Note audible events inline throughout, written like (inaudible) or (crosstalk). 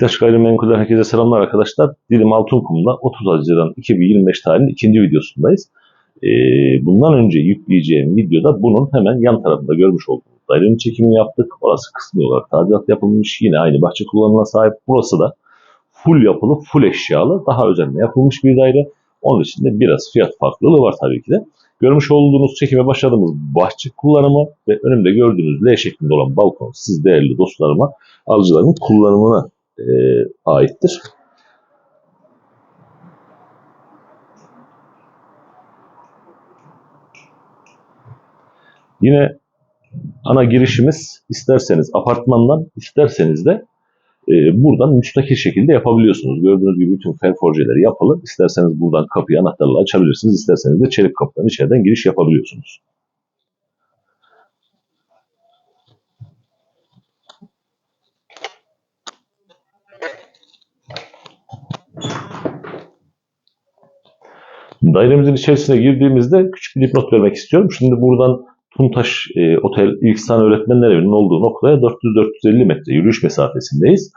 Beşiktaş Gayrimenkul'den herkese selamlar arkadaşlar. Dilim Altınkum'da 30 Haziran 2025 tarihinin ikinci videosundayız. Ee, bundan önce yükleyeceğim videoda bunun hemen yan tarafında görmüş olduğunuz dairenin çekimini yaptık. Orası kısmi olarak tadilat yapılmış. Yine aynı bahçe kullanımına sahip. Burası da full yapılı, full eşyalı, daha özenle yapılmış bir daire. Onun için de biraz fiyat farklılığı var tabii ki de. Görmüş olduğunuz çekime başladığımız bahçe kullanımı ve önümde gördüğünüz L şeklinde olan balkon siz değerli dostlarıma, alıcıların kullanımına e, aittir. Yine ana girişimiz isterseniz apartmandan isterseniz de e, buradan müstakil şekilde yapabiliyorsunuz. Gördüğünüz gibi bütün fel forjeleri yapılı. İsterseniz buradan kapıyı anahtarla açabilirsiniz. İsterseniz de çelik kapıdan içeriden giriş yapabiliyorsunuz. Dairemizin içerisine girdiğimizde küçük bir dipnot vermek istiyorum. Şimdi buradan Tuntaş e, Otel İlksan Öğretmenler Evi'nin olduğu noktaya 400-450 metre yürüyüş mesafesindeyiz.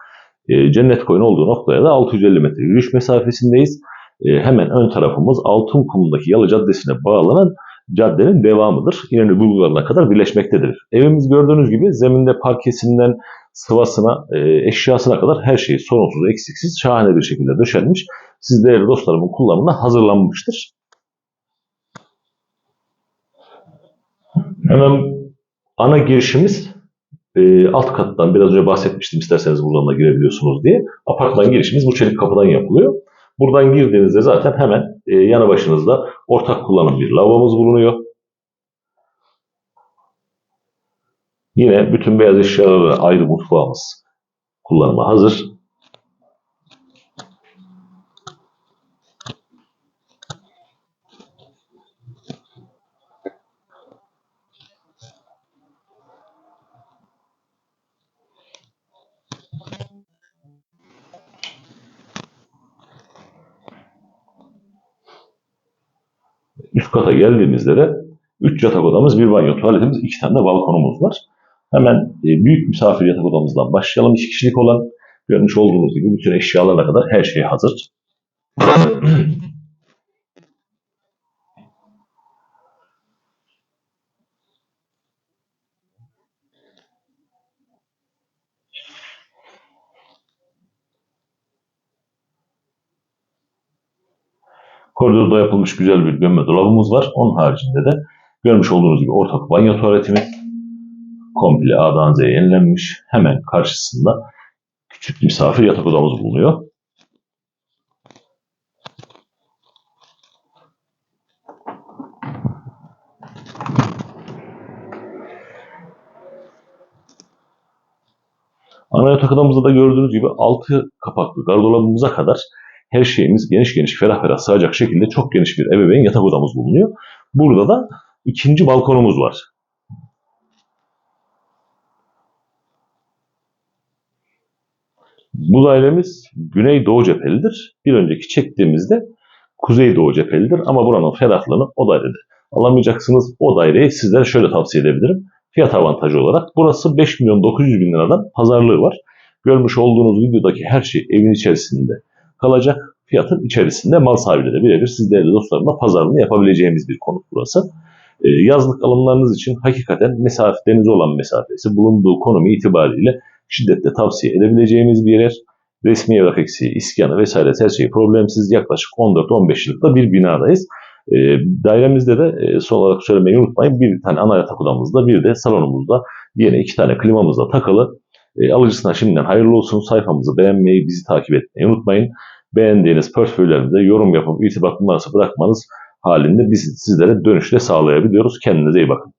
E, Cennet Koyun olduğu noktaya da 650 metre yürüyüş mesafesindeyiz. E, hemen ön tarafımız Altınkum'daki Yalı Caddesi'ne bağlanan caddenin devamıdır. İnönü bulgarına kadar birleşmektedir. Evimiz gördüğünüz gibi zeminde parkesinden sıvasına, e, eşyasına kadar her şey sorunsuz, eksiksiz, şahane bir şekilde döşenmiş. Siz değerli dostlarımın kullanımına hazırlanmıştır. Hemen ana girişimiz e, alt kattan biraz önce bahsetmiştim isterseniz buradan da girebiliyorsunuz diye. Apartman girişimiz bu çelik kapıdan yapılıyor. Buradan girdiğinizde zaten hemen e, yanı başınızda ortak kullanım bir lavabomuz bulunuyor. Yine bütün beyaz eşyalarla ayrı mutfağımız kullanıma hazır. Üst kata geldiğimizde de 3 yatak odamız, bir banyo, tuvaletimiz, 2 tane de balkonumuz var. Hemen e, büyük misafir yatak odamızdan başlayalım. 2 kişilik olan görmüş olduğunuz gibi bütün eşyalarla kadar her şey hazır. (clears throat) Koridorda yapılmış güzel bir gömme dolabımız var. Onun haricinde de görmüş olduğunuz gibi ortak banyo tuvaletimiz komple A'dan Z'ye yenilenmiş. Hemen karşısında küçük misafir yatak odamız bulunuyor. Ana yatak odamızda da gördüğünüz gibi altı kapaklı gardırobumuza kadar her şeyimiz geniş geniş, ferah ferah sığacak şekilde çok geniş bir ebeveyn yatak odamız bulunuyor. Burada da ikinci balkonumuz var. Bu dairemiz Güneydoğu cephelidir. Bir önceki çektiğimizde Kuzeydoğu cephelidir ama buranın ferahlığını o dairede alamayacaksınız. O daireyi sizlere şöyle tavsiye edebilirim. Fiyat avantajı olarak burası 5 milyon 900 bin liradan pazarlığı var. Görmüş olduğunuz videodaki her şey evin içerisinde kalacak. Fiyatın içerisinde mal sahibiyle de birebir siz değerli dostlarımla pazarlığını yapabileceğimiz bir konut burası. Ee, yazlık alımlarınız için hakikaten mesafe, denize olan mesafesi bulunduğu konumu itibariyle şiddetle tavsiye edebileceğimiz bir yer. Resmi evrak eksiği, iskanı vesaire her şey problemsiz yaklaşık 14-15 yıllıkta bir binadayız. E, dairemizde de e, son olarak söylemeyi unutmayın bir tane ana yatak odamızda bir de salonumuzda yine iki tane klimamızda takılı. E, alıcısına şimdiden hayırlı olsun. Sayfamızı beğenmeyi, bizi takip etmeyi unutmayın. Beğendiğiniz portföylerinize yorum yapıp irtibat numarası bırakmanız halinde biz sizlere dönüşle sağlayabiliyoruz. Kendinize iyi bakın.